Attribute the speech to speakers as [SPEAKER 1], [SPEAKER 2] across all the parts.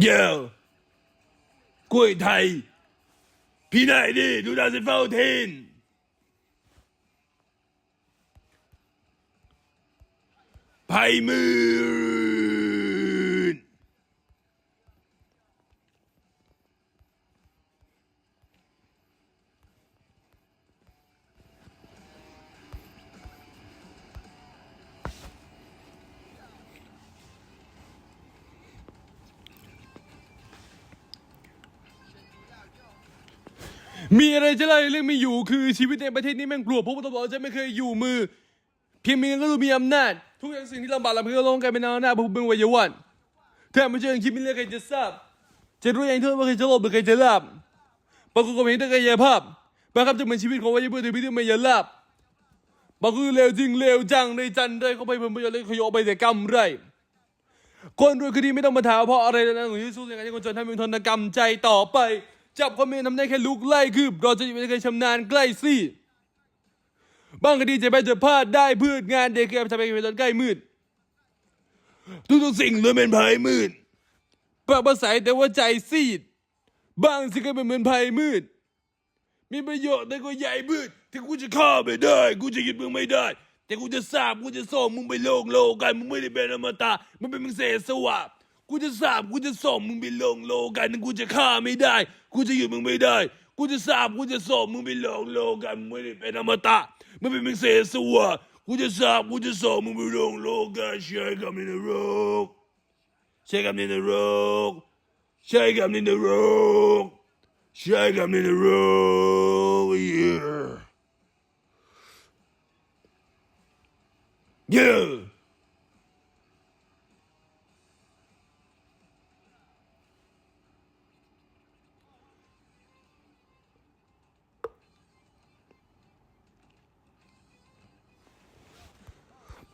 [SPEAKER 1] เย้กล้วยไทยพี่ไหนดิ มี
[SPEAKER 2] อะไรจะเล่าเรื่องไม่อยู่คือชีวิตในประเทศนี้แม่งกลัวเพราะว่าตำรวจจะไม่เคยอยู่มือ เพียงมีเงินก็รู้มีอำนาจ ทุกอย่างสิ่งที่ลำบากลำบากก็ลงกลายเป็นอำนาจเพราะเป็นวัยวันถ้าไม่เจอคลิปนี้เลยใครจะทราบ จะรู้อย่างเท่าว่าใครจะหลบหรือใครจะลับบางคนก็ไม่เห็นแต่กายภาพบางครั้งจะเหมือนชีวิตของวัยรุ่นในพิธีไม่ยลับบางคนเลวจริงเลวจังในจันได้เข้าไปผลประโยชน์เลยขยอไปแต่กำไรคนรวยคดีไม่ต้องมาถามเพราะอะไรนะหรือสู้ยังไงให้คนจนทำเป็นทนกรรมใจต่อไป จับคนไม่ทำได้แค่ลุกไล่คืบเราจะอยู่ในการชำนาญใกล้สิบางคดีจะไปจะพลาดได้พืชงานเด็กแกทำไปเป็นตอนใกล้มืด
[SPEAKER 1] ทุกทุกๆสิ่งล้วนเป็นไผ่หมื่น
[SPEAKER 2] ปากภาษาแต่ว่าใจซีด บางสิ่งก็เป็นเหมือนภัยมืด
[SPEAKER 1] มีประโยชน์แต่ก็ใหญ่มืดที่กูจะฆ่าไม่ได้ กูจะหยุดมึงไม่ได้ แต่กูจะสาบกูจะส่งมึงไปโลกโลกันมึงไม่ได้เป็นอมตะมึงเป็นมึงเสสวะ กูจะสาบกูจะส่งมึงไปลกโลกันกูจะฆ่าไม่ได้ กูจะหยุดมึงไม่ได้ กูจะสาบกูจะส่งมึงไปลกโลกันมึงไม่ได้เป็นอมตะมึงเป็นมึงเสสวะกูจะสาบกูจะส่งมึงไปลกโลกันใช้คำในนรกใช้คำในนรกใช้คำในนรก Shake 'em in the road, yeah. Yeah.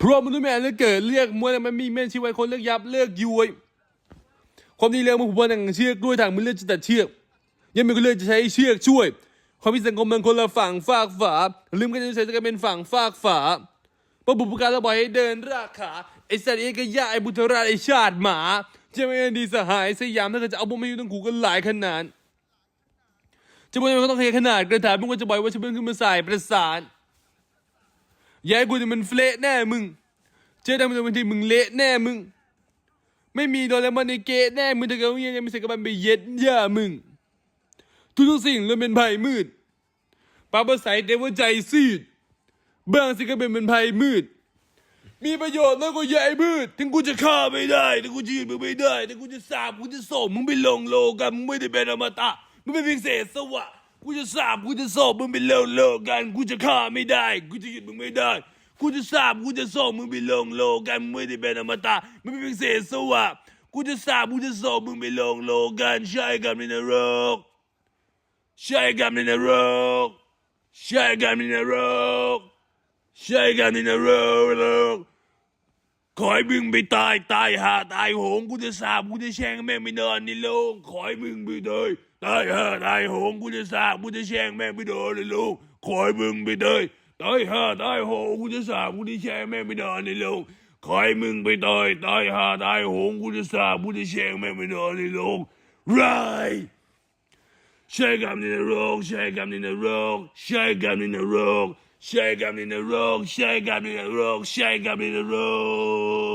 [SPEAKER 2] พราะมนุษย์แม่เลือกเกิดเลือกมวยมันมีแม่นชีวิตคนเลือกยับเลือกยุ้ยความดีเรื่องมันผมว่าหนังเชือกด้วยทางมันเลือกจะตัดเชือก ยังมีคนเลือกจะใช้เชือกช่วย ความพิสังคมมันคนละฝั่งฝากฝาลืมกันจะใช้จะกลายเป็นฝั่งฝากฝาเพราะบุพการเราบอกให้เดินรากขาไอ้สัตว์เอกย่าไอ้บุตรราชไอ้ชาติหมาจะไม่ดีสหายสยามถ้าเกิดจะเอาพวกมาอยู่ต้องขู่กันหลายขนาดจะบอกว่าต้องเทขนาดกระถางมึงก็จะบอกว่าฉันเพิ่งขึ้นมาใส่ประสาน ยายกูจะมันเฟละแน่มึง เจอทำเป็นทีมึงเละแน่มึง ไม่มีโดนแล้วมันในเกะแน่มึงแต่ก็ยังไม่ใส่กับมันไปเย็ดย่ามึง ทุกทุกสิ่งล้วนเป็นภัยมืดปาประสายแต่ว่าใจซีดบางสิ่งก็เป็นเหมือนภัยมืด มีประโยชน์แล้วก็ใหญ่มืด
[SPEAKER 1] ถึงกูจะฆ่าไม่ได้ถึงกูจะยุดมึงไม่ได้ถึงกูจะสาบกูจะส่งมึงไปลงโลกันมึงไม่ได้เป็นอมตะมึงไม่เป็นเศษสวะ กูจะสาบกูจะส่งมึงไปลงโลกันกูจะฆ่าไม่ได้กูจะหยุดมึงไม่ได้กูจะสาบกูจะส่งมึงไปลงโลกันมึงไม่ได้เป็นอมตะมึงไม่เป็นเศษสวะกูจะสาบกูจะส่งมึงไปลงโลกันใช่กันในนรกใช่กันในนรกใช่กันในนรกใช่กันในนรกขอให้มึงไปตายตายหาตายโหงกูจะสาบกูจะแช่งแม่งไปนอนในโลงขอให้มึงไปตาย ตายหาตายโหงกูจะสาบกูจะแช่งแม่งไปนอนในโลงขอให้มึงไปตายตายหาตายโหงกูจะสาบกูจะแช่งแม่งไปนอนในโลงขอให้มึงไปตายตายหาตายโหงกูจะสาบกูจะแช่งแม่งไปนอนในโลงไรใช่กรรมในนรกใช่กรรมในนรกใช่กรรมในนรกใช่กรรมในนรกใช่กรรมในนรกใช่กรรมในนรก